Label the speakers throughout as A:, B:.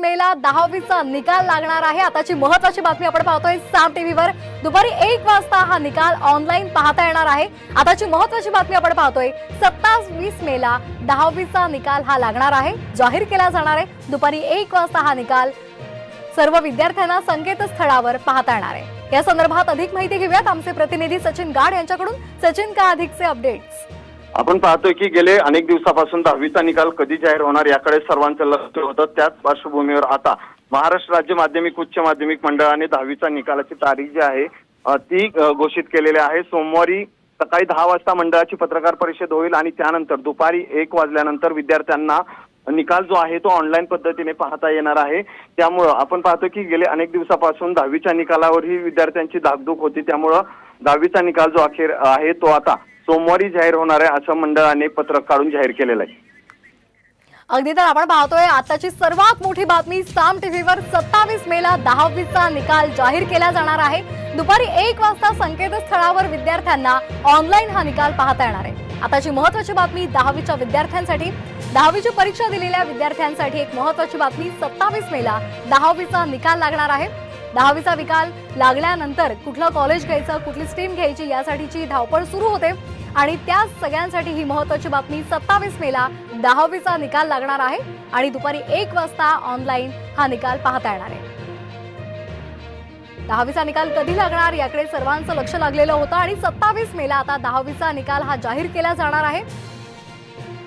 A: मेला दहावीचा निकाल लागणार आहे. आताची महत्वाची बातमी आपण पाहतोय साम टीव्हीवर. दुपारी एक वाजता हा निकाल ऑनलाईन पाहता येणार आहे. आताची महत्वाची बातमी आपण पाहतोय. सत्तावीस मेला दहावीचा निकाल हा लागणार आहे. जाहीर केला जाणार आहे. दुपारी एक वाजता हा निकाल सर्व विद्यार्थ्यांना संकेतस्थळावर पाहता येणार आहे. या संदर्भात अधिक माहिती घेऊयात आमचे प्रतिनिधी सचिन गाड यांच्याकडून. सचिन का अधिकचे अपडेट्स
B: आपण पाहतोय की गेले अनेक दिवसापासून दहावीचा निकाल कधी जाहीर होणार याकडे सर्वांचं लक्ष होतं. त्याच पार्श्वभूमीवर आता महाराष्ट्र राज्य माध्यमिक उच्च माध्यमिक मंडळाने दहावीचा निकालाची तारीख जी आहे ती घोषित केलेली आहे. सोमवारी सकाळी दहा वाजता मंडळाची पत्रकार परिषद होईल आणि त्यानंतर दुपारी एक वाजल्यानंतर विद्यार्थ्यांना निकाल जो आहे तो ऑनलाईन पद्धतीने पाहता येणार आहे. त्यामुळं आपण पाहतो की गेले अनेक दिवसापासून दहावीच्या निकालावरही विद्यार्थ्यांची धाकधूक होती. त्यामुळं दहावीचा निकाल जो अखेर आहे तो आता सोमवारी जाहीर होणार आहे असं मंडळाने पत्रक काढून जाहीर केलेलं आहे.
A: अगदी तर आपण पाहतोय आताची सर्वात मोठी बातमी साम टीव्हीवर सत्तावीस मेला दहावीचा निकाल जाहीर केला जाणार आहे. दुपारी एक वाजता संकेतस्थळावर विद्यार्थ्यांना ऑनलाईन हा निकाल पाहता येणार आहे. आताची महत्वाची बातमी दहावीच्या विद्यार्थ्यांसाठी. दहावीची परीक्षा दिलेल्या विद्यार्थ्यांसाठी एक महत्वाची बातमी सत्तावीस मेला दहावीचा निकाल लागणार आहे. दहावीचा निकाल लागल्यानंतर कुठलं कॉलेज घ्यायचं कुठली स्ट्रीम घ्यायची यासाठीची धावपळ सुरू होते. आणि त्या सगळ्यांसाठी ही महत्वाची बातमी सत्तावीस मेला दहावीचा निकाल लागणार आहे. आणि दुपारी एक वाजता ऑनलाईन हा निकाल पाहता येणार आहे. दहावीचा निकाल कधी लागणार याकडे सर्वांचं लक्ष लागलेलं होतं आणि सत्तावीस मेला आता दहावीचा निकाल हा जाहीर केला जाणार आहे.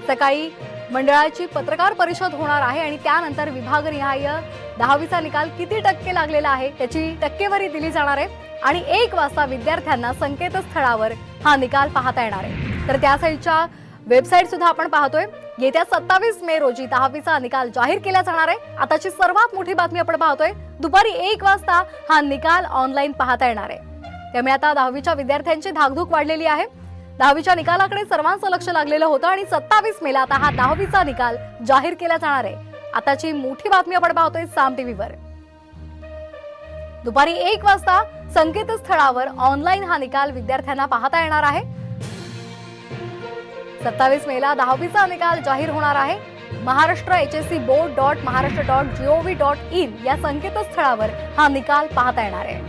A: सकाळी मंडळाची पत्रकार परिषद होणार आहे आणि त्यानंतर विभागनिहाय दहावीचा निकाल किती टक्के लागलेला आहे त्याची टक्केवारी दिली जाणार आहे. आणि एक वाजता विद्यार्थ्यांना संकेतस्थळावर हा निकाल पाहता येणार आहे. तर त्यासाठीच्या वेबसाईट सुद्धा आपण पाहतोय. येत्या सत्तावीस मे रोजी दहावीचा निकाल जाहीर केला जाणार आहे. आताची सर्वात मोठी बातमी आपण पाहतोय. दुपारी एक वाजता हा निकाल ऑनलाईन पाहता येणार आहे. त्यामुळे आता दहावीच्या विद्यार्थ्यांची धाकधूक वाढलेली आहे. दहावीच्या निकालाकडे सर्वांचं लक्ष लागलेलं होतं आणि सत्तावीस मेला आता हा दहावीचा निकाल जाहीर केला जाणार आहे. आताची मोठी बातमी आपण पाहतोय साम टीव्हीवर. दुपारी एक वाजता संकेतस्थळावर ऑनलाईन हा निकाल विद्यार्थ्यांना पाहता येणार आहे. सत्तावीस मेला दहावीचा निकाल जाहीर होणार आहे. Maharashtra H S C board dot Maharashtra dot gov dot in या संकेतस्थळावर हा निकाल पाहता येणार आहे.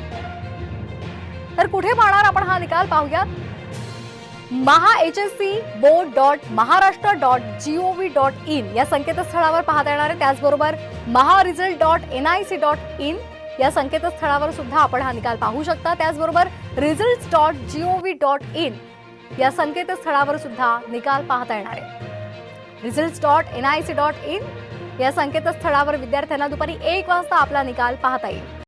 A: तर कुठे पाहणार आपण हा निकाल? पाहूयात. Maha H S C board dot Maharashtra dot gov dot in या संकेतस्थळावर पाहता येणार आहे. त्याचबरोबर Maha result dot N I C dot in या संकेतस्थळावर सुद्धा आपण हा निकाल पाहू शकता. त्याचबरोबर result dot gov dot in या संकेतस्थळावर सुद्धा निकाल पाहता येणार आहे. Result dot N I C dot in या संकेतस्थळावर विद्यार्थ्यांना दुपारी एक वाजता आपला निकाल पाहता येईल.